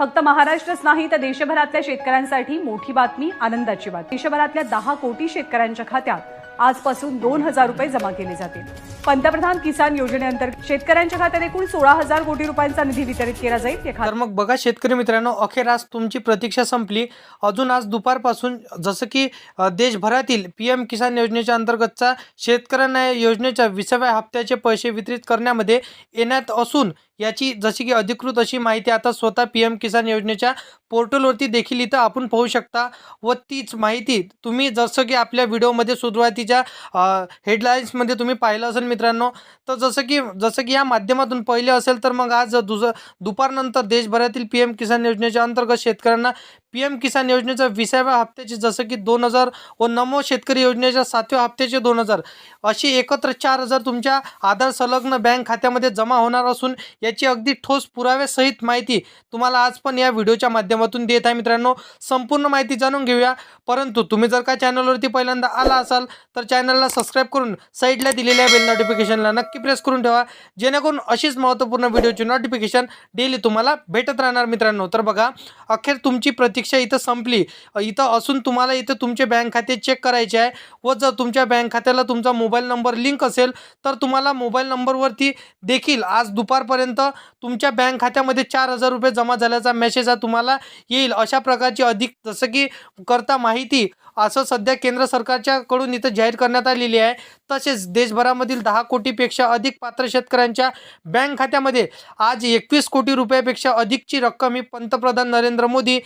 फक्त महाराष्ट्रच नाही तर देशभरातल्या शेतकऱ्यांसाठी मोठी बातमी आनंदाची बातमी. देशभरातल्या दहा कोटी शेतकऱ्यांच्या खात्यात आजपासून दोन हजार रुपये जमा केले जातील. पंतप्रधान किसान योजनेअंतर्गत शेतकऱ्यांच्या खात्यात एकूण सोळा हजार कोटी रुपयांचा निधी वितरित केला जाईल. तर मग बघा शेतकरी मित्रांनो अखेर आज तुमची प्रतीक्षा संपली. अजून आज दुपारपासून जसं की देशभरातील पी एम किसान योजनेच्या अंतर्गतचा शेतकऱ्यांना योजनेच्या विसाव्या हप्त्याचे पैसे वितरित करण्यामध्ये येण्यात असून याची जशी की अधिकृत अशी माहिती आता स्वतः पी एम किसान योजनेच्या पोर्टलवरती देखील इथं आपण पाहू शकता व तीच माहिती तुम्ही जसं की आपल्या व्हिडिओमध्ये सुरुवातीच्या हेडलाईन्समध्ये तुम्ही पाहिलं असेल मित्रांनो तर जसं की जसं की या माध्यमातून पहिले असेल तर मग आज दुस दुपारनंतर देशभरातील पी एम किसान योजनेच्या अंतर्गत शेतकऱ्यांना पी एम किसान योजनेच्या विसाव्या हप्त्याचे जसं की दोन हजार व नमो शेतकरी योजनेच्या सातव्या हप्त्याचे दोन हजार. अशी एकत्र चार हजार तुमच्या आधार संलग्न बँक खात्यामध्ये जमा होणार असून याची अगदी ठोस पुराव्यासहित माहिती तुम्हाला आज पण या व्हिडिओच्या माध्यमातून देत आहे मित्रांनो. संपूर्ण माहिती जाणून घेऊया. परंतु तुम्ही जर का चॅनलवरती पहिल्यांदा आला असाल तर चॅनलला सबस्क्राईब करून साईडला दिलेल्या बेल नोटिफिकेशनला नक्की प्रेस करून ठेवा. जेणेकरून अशीच महत्त्वपूर्ण व्हिडिओची नोटिफिकेशन डेली तुम्हाला भेटत राहणार मित्रांनो. तर बघा अखेर तुमची प्रति प्रतीक्षा इथं संपली. इथं असून तुम्हाला इथं तुमचे बँक खाते चेक करायचे आहे. व जर तुमच्या बँक खात्याला तुमचा मोबाईल नंबर लिंक असेल तर तुम्हाला मोबाईल नंबरवरती देखील आज दुपारपर्यंत तुमच्या बँक खात्यामध्ये चार हजार रुपये जमा झाल्याचा मेसेज हा तुम्हाला येईल. अशा प्रकारची अधिक जसं की करता माहिती असं सध्या केंद्र सरकारच्याकडून इथं जाहीर करण्यात आलेली आहे. तसेच देशभरामधील दहा कोटीपेक्षा अधिक पात्र शेतकऱ्यांच्या बँक खात्यामध्ये आज एकवीस कोटी रुपयापेक्षा अधिकची रक्कम ही पंतप्रधान नरेंद्र मोदी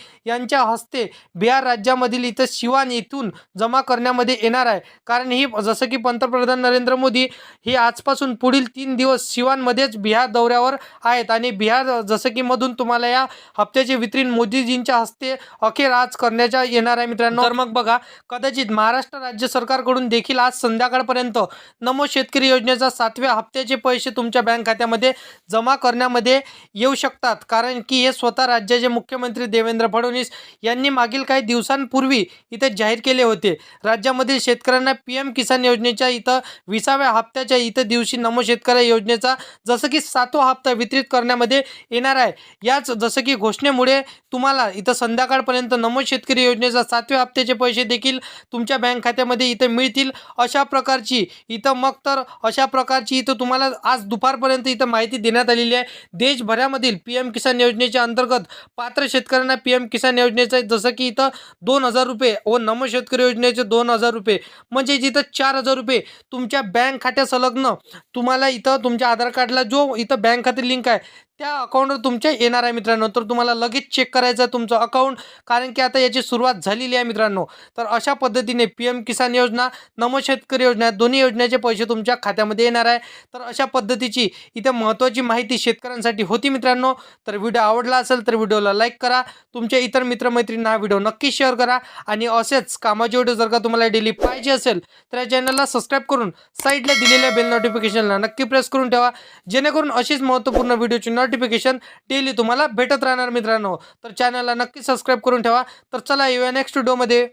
यांच्या हस्ते बिहार राज्यामधील इथं शिवान येथून जमा करण्यामध्ये येणार आहे. कारण ही जसं की पंतप्रधान नरेंद्र मोदी हे आजपासून पुढील तीन दिवस शिवानमध्येच बिहार दौऱ्यावर आहेत. आणि बिहार जसं की मधून तुम्हाला या हप्त्याचे वितरण मोदीजींच्या हस्ते अखेर आज करण्याच्या येणार आहे मित्रांनो. तर मग बघा कदाचित महाराष्ट्र राज्य सरकारकडून देखील आज संध्याकाळपर्यंत नमो शेतकरी योजनेचा सातव्या हप्त्याचे पैसे तुमच्या बँक खात्यामध्ये जमा करण्यामध्ये येऊ शकतात. कारण की हे स्वतः राज्याचे मुख्यमंत्री देवेंद्र फडणवीस यांनी मागील काही दिवसांपूर्वी इथे जाहीर केले होते. राज्यामधील शेतकऱ्यांना पी एम किसान योजनेच्या इथं विसाव्या हप्त्याच्या इथं दिवशी नमो शेतकरी योजनेचा जसं की सातवा हप्ता वितरित करण्यामध्ये येणार आहे. याच जसं की घोषणेमुळे तुम्हाला इथं संध्याकाळपर्यंत नमो शेतकरी योजनेचा सातव्या हप्त्याचे पैसे देखील तुमच्या बँक खात्यामध्ये इथं मिळतील. अशा प्रकारची इथं मग तर अशा प्रकारची इथं तुम्हाला आज दुपारपर्यंत इथं माहिती देण्यात आलेली आहे. देशभरामधील पी एम किसान योजनेच्या अंतर्गत पात्र शेतकऱ्यांना पी एम किसान योजनेचं जसं की इथं दोन हजार रुपये व नम शेतकरी योजनेचे दोन हजार रुपये. म्हणजे जिथं चार हजार रुपये तुमच्या बँक खात्या संलग्न तुम्हाला इथं तुमच्या आधार कार्डला जो इथं बँक खाते लिंक आहे त्या अकाउंटवर तुमच्या येणार आहे मित्रांनो. तर तुम्हाला लगेच चेक करायचं आहे तुमचं अकाउंट कारण की आता याची सुरुवात झालेली आहे मित्रांनो. तर अशा पद्धतीने पी एम किसान योजना नम शेतकरी योजना दोन्ही योजनेचे पैसे तुमच्या खात्यामध्ये येणार आहे. तर अशा पद्धतीची इथे महत्त्वाची माहिती शेतकऱ्यांसाठी होती मित्रांनो. तर व्हिडिओ आवडला असेल तर व्हिडिओला लाईक करा. तुमच्या इतर मित्रमैत्रींना हा व्हिडिओ नक्की शेअर करा. आणि असेच कामाचे व्हिडिओ जर का तुम्हाला डेली पाहिजे असेल तर या चॅनलला सबस्क्राईब करून साईडला दिलेल्या बेल नोटिफिकेशनला नक्की प्रेस करून ठेवा. जेणेकरून अशीच महत्त्वपूर्ण व्हिडिओची नोटिफिकेशन डेली तुम्हाला भेटत राहणार मित्रांनो. तर चॅनलला नक्की सबस्क्राईब करून ठेवा. तर चला येऊया नेक्स्ट व्हिडिओमध्ये